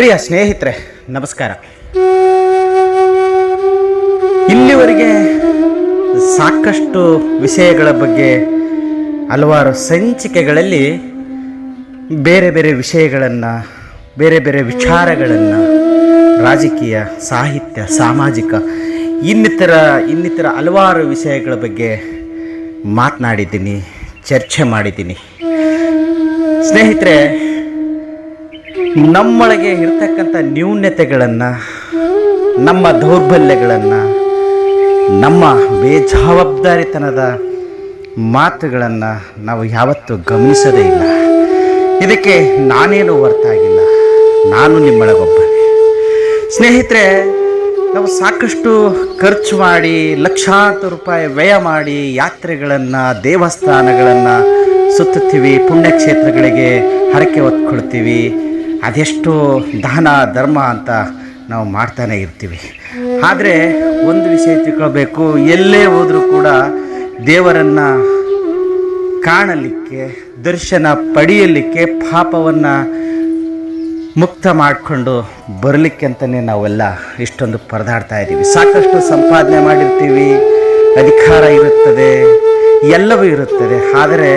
ಪ್ರಿಯ ಸ್ನೇಹಿತರೆ, ನಮಸ್ಕಾರ. ಇಲ್ಲಿವರೆಗೆ ಸಾಕಷ್ಟು ವಿಷಯಗಳ ಬಗ್ಗೆ ಹಲವಾರು ಸಂಚಿಕೆಗಳಲ್ಲಿ ಬೇರೆ ಬೇರೆ ವಿಷಯಗಳನ್ನು, ಬೇರೆ ಬೇರೆ ವಿಚಾರಗಳನ್ನು, ರಾಜಕೀಯ, ಸಾಹಿತ್ಯ, ಸಾಮಾಜಿಕ, ಇನ್ನಿತರ ಇನ್ನಿತರ ಹಲವಾರು ವಿಷಯಗಳ ಬಗ್ಗೆ ಮಾತನಾಡಿದ್ದೀನಿ, ಚರ್ಚೆ ಮಾಡಿದ್ದೀನಿ. ಸ್ನೇಹಿತರೆ ನಮ್ಮೊಳಗೆ ಇರ್ತಕ್ಕಂಥ ನ್ಯೂನ್ಯತೆಗಳನ್ನು ನಮ್ಮ ದೌರ್ಬಲ್ಯಗಳನ್ನು, ನಮ್ಮ ಬೇಜವಾಬ್ದಾರಿತನದ ಮಾತುಗಳನ್ನು ನಾವು ಯಾವತ್ತೂ ಗಮನಿಸೋದೇ ಇಲ್ಲ. ಇದಕ್ಕೆ ನಾನೇನು ಹೊರತಾಗಿಲ್ಲ. ನಾನು ನಿಮ್ಮೊಳಗೊಬ್ಬನೇ. ಸ್ನೇಹಿತರೆ, ನಾವು ಸಾಕಷ್ಟು ಖರ್ಚು ಮಾಡಿ, ಲಕ್ಷಾಂತರ ರೂಪಾಯಿ ವ್ಯಯ ಮಾಡಿ ಯಾತ್ರೆಗಳನ್ನು, ದೇವಸ್ಥಾನಗಳನ್ನು ಸುತ್ತುತ್ತೀವಿ, ಪುಣ್ಯಕ್ಷೇತ್ರಗಳಿಗೆ ಹರಕೆ ಹೊತ್ಕೊಳ್ತೀವಿ. ಅದೆಷ್ಟು ದಾನ, ಧರ್ಮ ಅಂತ ನಾವು ಮಾಡ್ತಾನೆ ಇರ್ತೀವಿ. ಆದರೆ ಒಂದು ವಿಷಯ ತಿಳ್ಕೊಳ್ಬೇಕು, ಎಲ್ಲೇ ಹೋದರೂ ಕೂಡ ದೇವರನ್ನು ಕಾಣಲಿಕ್ಕೆ, ದರ್ಶನ ಪಡೆಯಲಿಕ್ಕೆ, ಪಾಪವನ್ನು ಮುಕ್ತ ಮಾಡಿಕೊಂಡು ಬರಲಿಕ್ಕೆ ಅಂತಲೇ ನಾವೆಲ್ಲ ಇಷ್ಟೊಂದು ಪರದಾಡ್ತಾ ಇದ್ದೀವಿ. ಸಾಕಷ್ಟು ಸಂಪಾದನೆ ಮಾಡಿರ್ತೀವಿ, ಅಧಿಕಾರ ಇರುತ್ತದೆ, ಎಲ್ಲವೂ ಇರುತ್ತದೆ. ಆದರೆ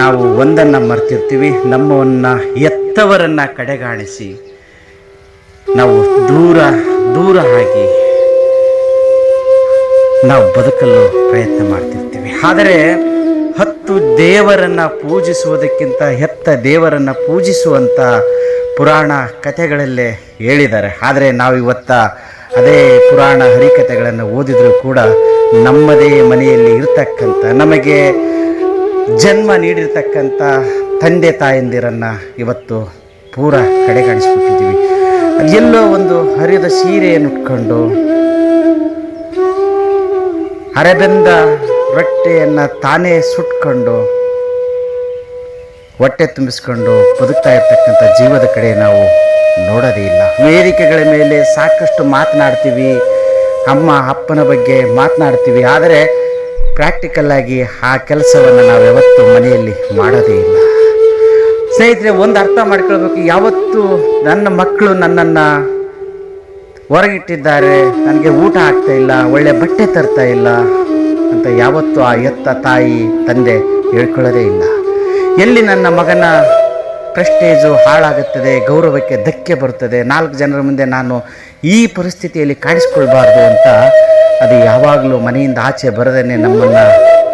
ನಾವು ಒಂದನ್ನು ಮರ್ತಿರ್ತೀವಿ, ನಮ್ಮವನ್ನು ಎತ್ತವರನ್ನು ಕಡೆಗಾಣಿಸಿ ನಾವು ದೂರ ದೂರ ಆಗಿ ನಾವು ಬದುಕಲು ಪ್ರಯತ್ನ ಮಾಡ್ತಿರ್ತೀವಿ. ಆದರೆ ಹತ್ತು ದೇವರನ್ನು ಪೂಜಿಸುವುದಕ್ಕಿಂತ ಹೆತ್ತ ದೇವರನ್ನು ಪೂಜಿಸುವಂಥ ಪುರಾಣ ಕಥೆಗಳಲ್ಲೇ ಹೇಳಿದ್ದಾರೆ. ಆದರೆ ನಾವು ಇವತ್ತ ಅದೇ ಪುರಾಣ ಹರಿಕಥೆಗಳನ್ನು ಓದಿದರೂ ಕೂಡ ನಮ್ಮದೇ ಮನೆಯಲ್ಲಿ ಇರ್ತಕ್ಕಂಥ ನಮಗೆ ಜನ್ಮ ನೀಡಿರ್ತಕ್ಕಂಥ ತಂದೆ ತಾಯಂದಿರನ್ನು ಇವತ್ತು ಪೂರ ಕಡೆಗಾಣಿಸ್ಬಿಟ್ಟಿದ್ದೀವಿ. ಎಲ್ಲೋ ಒಂದು ಹರಿದ ಸೀರೆಯನ್ನು ಉಟ್ಕೊಂಡು ಅರೆಬೆಂದ ರೊಟ್ಟೆಯನ್ನು ತಾನೇ ಸುಟ್ಕೊಂಡು ಹೊಟ್ಟೆ ತುಂಬಿಸ್ಕೊಂಡು ಬದುಕ್ತಾ ಇರ್ತಕ್ಕಂಥ ಜೀವದ ಕಡೆ ನಾವು ನೋಡೋದೇ ಇಲ್ಲ. ವೇದಿಕೆಗಳ ಮೇಲೆ ಸಾಕಷ್ಟು ಮಾತನಾಡ್ತೀವಿ, ಅಮ್ಮ ಅಪ್ಪನ ಬಗ್ಗೆ ಮಾತನಾಡ್ತೀವಿ. ಆದರೆ ಪ್ರಾಕ್ಟಿಕಲ್ ಆಗಿ ಆ ಕೆಲಸವನ್ನು ನಾವು ಯಾವತ್ತೂ ಮನೆಯಲ್ಲಿ ಮಾಡೋದೇ ಇಲ್ಲ. ಸ್ನೇಹಿತರೆ, ಒಂದು ಅರ್ಥ ಮಾಡ್ಕೊಳ್ಬೇಕು. ಯಾವತ್ತು ನನ್ನ ಮಕ್ಕಳು ನನ್ನನ್ನು ಹೊರಗಿಟ್ಟಿದ್ದಾರೆ. ನನಗೆ ಊಟ ಆಗ್ತಾ ಇಲ್ಲ, ಒಳ್ಳೆ ಬಟ್ಟೆ ತರ್ತಾ ಇಲ್ಲ ಅಂತ ಯಾವತ್ತೂ ಆ ಎತ್ತ ತಾಯಿ, ತಂದೆ ಹೇಳ್ಕೊಳ್ಳೋದೇ ಇಲ್ಲ. ಎಲ್ಲಿ ನನ್ನ ಮಗನ ಪ್ರೆಸ್ಟೇಜು ಹಾಳಾಗುತ್ತದೆ, ಗೌರವಕ್ಕೆ ಧಕ್ಕೆ ಬರ್ತದೆ ನಾಲ್ಕು ಜನರ ಮುಂದೆ ನಾನು ಈ ಪರಿಸ್ಥಿತಿಯಲ್ಲಿ ಕಾಣಿಸ್ಕೊಳ್ಬಾರ್ದು ಅಂತ ಅದು ಯಾವಾಗಲೂ ಮನೆಯಿಂದ ಆಚೆ ಬರದೇನೆ ನಮ್ಮನ್ನು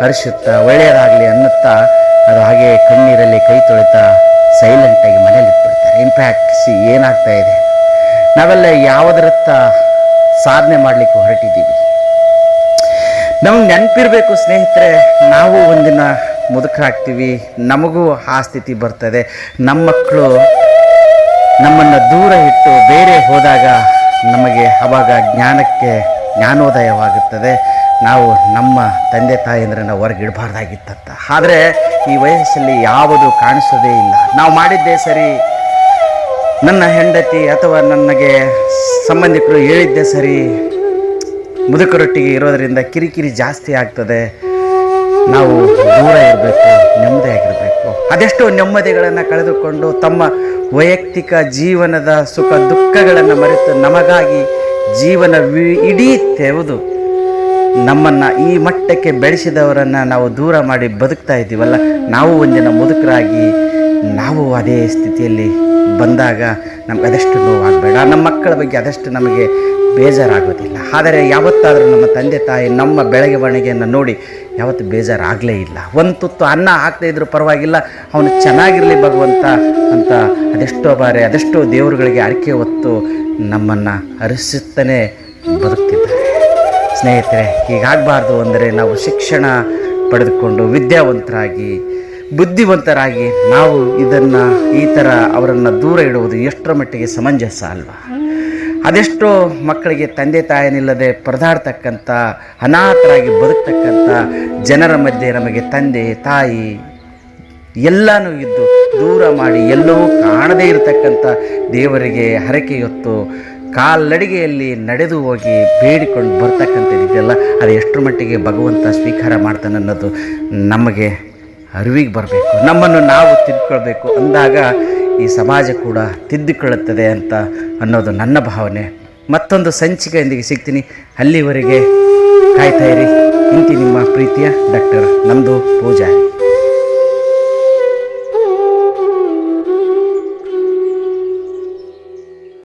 ಹರಿಸುತ್ತಾ, ಒಳ್ಳೆಯದಾಗಲಿ ಅನ್ನುತ್ತಾ, ಅದು ಹಾಗೆ ಕಣ್ಣೀರಲ್ಲಿ ಕೈ ತೊಳಿತಾ ಸೈಲೆಂಟಾಗಿ ಮನೇಲಿ ಇಟ್ಬಿಡ್ತಾರೆ. ಇಂಪ್ಯಾಕ್ಟ್ ಸಿ ಏನಾಗ್ತಾ ಇದೆ? ನಾವೆಲ್ಲ ಯಾವುದರತ್ತ ಸಾಧನೆ ಮಾಡಲಿಕ್ಕೆ ಹೊರಟಿದ್ದೀವಿ. ನಮ್ಗೆ ನೆನಪಿರಬೇಕು ಸ್ನೇಹಿತರೆ, ನಾವು ಒಂದಿನ ಮುದುಕರಾಗ್ತೀವಿ, ನಮಗೂ ಆ ಸ್ಥಿತಿ ಬರ್ತದೆ. ನಮ್ಮ ಮಕ್ಕಳು ನಮ್ಮನ್ನು ದೂರ ಇಟ್ಟು ಬೇರೆ ಹೋದಾಗ ನಮಗೆ ಅವಾಗ ಜ್ಞಾನಕ್ಕೆ ಜ್ಞಾನೋದಯವಾಗುತ್ತದೆ. ನಾವು ನಮ್ಮ ತಂದೆ ತಾಯಿಯಂದ್ರನ್ನ ಹೊರಗೆ ಇಡಬಾರ್ದಾಗಿತ್ತಂತ. ಆದರೆ ಈ ವಯಸ್ಸಲ್ಲಿ ಯಾವುದು ಕಾಣಿಸೋದೇ ಇಲ್ಲ. ನಾವು ಮಾಡಿದ್ದೇ ಸರಿ, ನನ್ನ ಹೆಂಡತಿ ಅಥವಾ ನನಗೆ ಸಂಬಂಧಿಕರು ಹೇಳಿದ್ದೆ ಸರಿ ಮುದುಕರೊಟ್ಟಿಗೆ ಇರೋದರಿಂದ ಕಿರಿಕಿರಿ ಜಾಸ್ತಿ ಆಗ್ತದೆ. ನಾವು ದೂರ ಇರಬೇಕು ನೆಮ್ಮದಿಯಾಗಿರಬೇಕು ಅದೆಷ್ಟೋ ನೆಮ್ಮದಿಗಳನ್ನು ಕಳೆದುಕೊಂಡು ತಮ್ಮ ವೈಯಕ್ತಿಕ ಜೀವನದ ಸುಖ ದುಃಖಗಳನ್ನು ಮರೆತು ನಮಗಾಗಿ ಜೀವನ ಇಡೀ ತೆಗೆದು ನಮ್ಮನ್ನು ಈ ಮಟ್ಟಕ್ಕೆ ಬೆಳೆಸಿದವರನ್ನು ನಾವು ದೂರ ಮಾಡಿ ಬದುಕ್ತಾ ಇದ್ದೀವಲ್ಲ, ನಾವು ಒಂದಿನ ಮುದುಕರಾಗಿ ನಾವು ಅದೇ ಸ್ಥಿತಿಯಲ್ಲಿ ಬಂದಾಗ ನಮ್ಗೆ ಅದಷ್ಟು ನೋವಾಗಬೇಡ. ನಮ್ಮ ಮಕ್ಕಳ ಬಗ್ಗೆ ಅದಷ್ಟು ನಮಗೆ ಬೇಜಾರಾಗೋದಿಲ್ಲ. ಆದರೆ ಯಾವತ್ತಾದರೂ ನಮ್ಮ ತಂದೆ ತಾಯಿ ನಮ್ಮ ಬೆಳವಣಿಗೆಯನ್ನು ನೋಡಿ ಯಾವತ್ತೂ ಬೇಜಾರಾಗಲೇ ಇಲ್ಲ. ಒಂದು ತುತ್ತು ಅನ್ನ ಹಾಕದೇ ಇದ್ರೂ ಪರವಾಗಿಲ್ಲ, ಅವನು ಚೆನ್ನಾಗಿರಲಿ ಭಗವಂತ ಅಂತ ಅದೆಷ್ಟೋ ಬಾರಿ ಅದೆಷ್ಟೋ ದೇವರುಗಳಿಗೆ ಅರಿಕೆ ಹೊತ್ತು ನಮ್ಮನ್ನು ಹರಿಸುತ್ತಲೇ ಬದುಕ್ತಿದ್ದಾರೆ. ಸ್ನೇಹಿತರೆ, ಹೀಗಾಗಬಾರ್ದು ಅಂದರೆ ನಾವು ಶಿಕ್ಷಣ ಪಡೆದುಕೊಂಡು ವಿದ್ಯಾವಂತರಾಗಿ, ಬುದ್ಧಿವಂತರಾಗಿ ನಾವು ಇದನ್ನು ಈ ಥರ ಅವರನ್ನು ದೂರ ಇಡುವುದು ಎಷ್ಟರ ಮಟ್ಟಿಗೆ ಸಮಂಜಸ ಅಲ್ವಾ? ಅದೆಷ್ಟೋ ಮಕ್ಕಳಿಗೆ ತಂದೆ ತಾಯನಿಲ್ಲದೆ ಪರದಾಡ್ತಕ್ಕಂಥ, ಅನಾಥರಾಗಿ ಬದುಕ್ತಕ್ಕಂಥ ಜನರ ಮಧ್ಯೆ ನಮಗೆ ತಂದೆ, ತಾಯಿ ಎಲ್ಲನೂ ಇದ್ದು ದೂರ ಮಾಡಿ ಎಲ್ಲವೂ ಕಾಣದೇ ಇರತಕ್ಕಂಥ ದೇವರಿಗೆ ಹರಕೆಯೊತ್ತು ಕಾಲ್ನಡಿಗೆಯಲ್ಲಿ ನಡೆದು ಹೋಗಿ ಬೇಡಿಕೊಂಡು ಬರ್ತಕ್ಕಂಥದ್ದಿದೆಯಲ್ಲ ಅದು ಎಷ್ಟರ ಮಟ್ಟಿಗೆ ಭಗವಂತ ಸ್ವೀಕಾರ ಮಾಡ್ತಾನೆ ಅನ್ನೋದು ನಮಗೆ ಅರಿವಿಗೆ ಬರಬೇಕು. ನಮ್ಮನ್ನು ನಾವು ತಿದ್ಕೊಳ್ಬೇಕು. ಅಂದಾಗ ಈ ಸಮಾಜ ಕೂಡ ತಿದ್ದಿಕೊಳ್ಳುತ್ತದೆ ಅಂತ ಅನ್ನೋದು ನನ್ನ ಭಾವನೆ. ಮತ್ತೊಂದು ಸಂಚಿಕೆಯೊಂದಿಗೆ ಸಿಗ್ತೀನಿ. ಅಲ್ಲಿವರೆಗೆ ಕಾಯ್ತಾ ಇರಿ. ಇಂತಿ ನಿಮ್ಮ ಪ್ರೀತಿಯ ಡಾಕ್ಟರ್ ನಮ್ಮದು ಪೂಜಾರಿ.